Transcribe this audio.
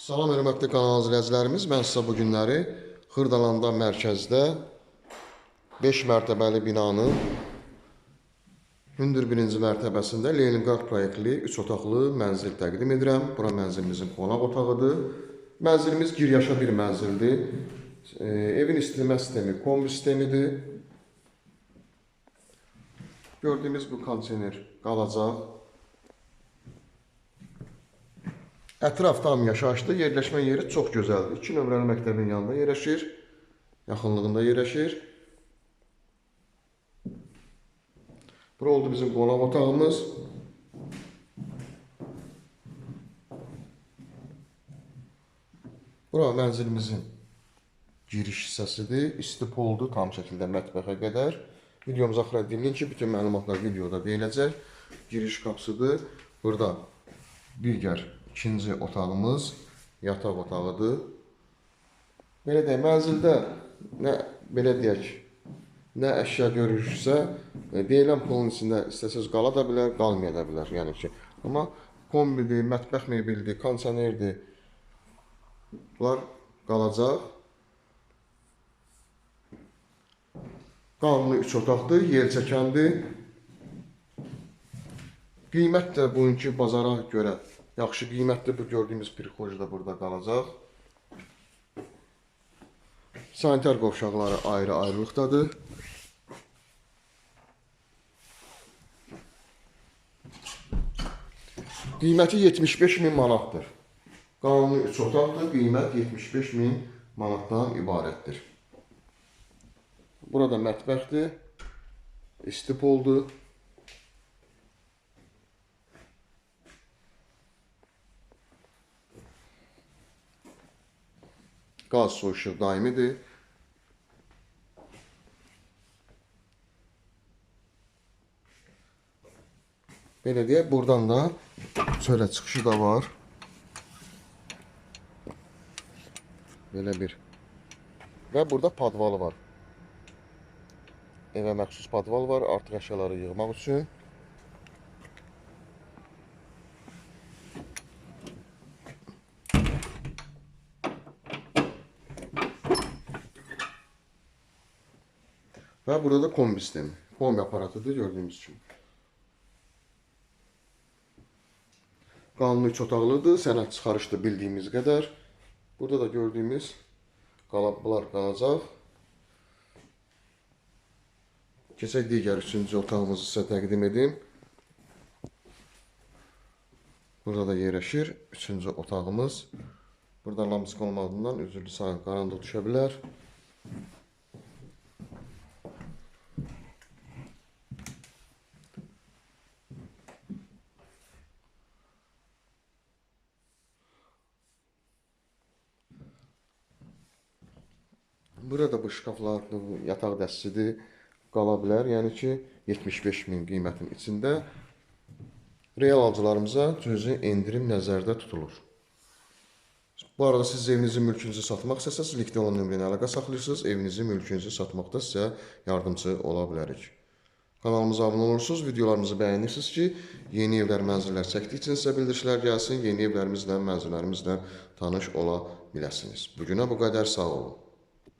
Salam hörmətli kanal izləyicilərimiz. Mən sizə bu günləri Xırdalanda mərkəzdə 5 mərtəbəli binanın hündür birinci mərtəbəsində Leningrad proyektli 3 otaqlı mənzil təqdim edirəm. Bura mənzilimizin qonaq otağıdır. Mənzilimiz giryaşa bir mənzildir. E, evin istinmə sistemi kombi sistemidir. Gördüyümüz bu konteyner qalacaq. Ətraf tam yaşayışlı, yerləşmə yeri çox gözəldir. 2 nömrəli məktəbin yanında yerləşir, yaxınlığında yerləşir. Bura oldu bizim qonaq otağımız. Bura mənzilimizin giriş hissəsidir. İsti poldur tam şəkildə mətbəxə qədər. Videomuza axıra dinləyin ki, bütün məlumatlar videoda deyiləcək. Giriş qapısıdır. Burada digər ikinci otağımız yataq otağıdır. Belə deyək, mənzildə nə belə deyək, nə əşya görürsə, e, deyilən pulun içində istəsəz qala da bilər, qalmaya da bilər, yəni ki. Amma kombidir, mətbəx mebeldir, kondisionerdir. Bunlar qalacaq. Qanlı 3 otaqdır, yer çəkəndir. Qiymət də bugünkü bazara görə yaxşı qiymətli bu gördüyümüz bir xoş da burada qalacaq. Sanitar qovşaqları ayrı-ayrılıqdadır. Qiyməti 75 min manatdır. Qanuni 3 otaqdır, qiymət 75 min manatdan ibarətdir. Burada mətbəxdir, istipoldur. Qaz su işıq daimidir. Belə deyək, buradan da çölə çıxışı da var. Belə bir. Və burada padvalı var. Evə məxsus padval var, artıq əşyaları yığmaq üçün. Və burada da kombi sistemi. Kombi aparatıdır gördüyünüz kimi. Qanuni üç otaqlıdır, sənəd çıxarışdır bildiyimiz qədər. Burada da gördüyümüz qalablar qalacaq. Keçək digər üçüncü otağımızı sizə təqdim edim. Burada da yerləşir üçüncü otağımız. Burada lampiska olmadığından üzürlü sağ qaranlıq düşə bilər. Burada bu şkaflar, bu yataq dəstəsidir, qala bilər. Yəni ki, 75 min qiymətin içində real alıcılarımıza cüzi endirim nəzərdə tutulur. Bu arada siz evinizi, mülkünüzü satmaq istəsəniz, linkdə olan nömrə ilə əlaqə saxlayırsınız. Evinizi, mülkünüzü satmaqda sizə yardımçı ola bilərik. Kanalımıza abunə olursunuz, videolarımızı bəyənirsiniz ki, yeni evlər, mənzillər çəkdikcə sizə bildirişlər gəlsin, yeni evlərimizlə, mənzillərimizlə tanış ola biləsiniz. Bu günə bu qədər sağ olun.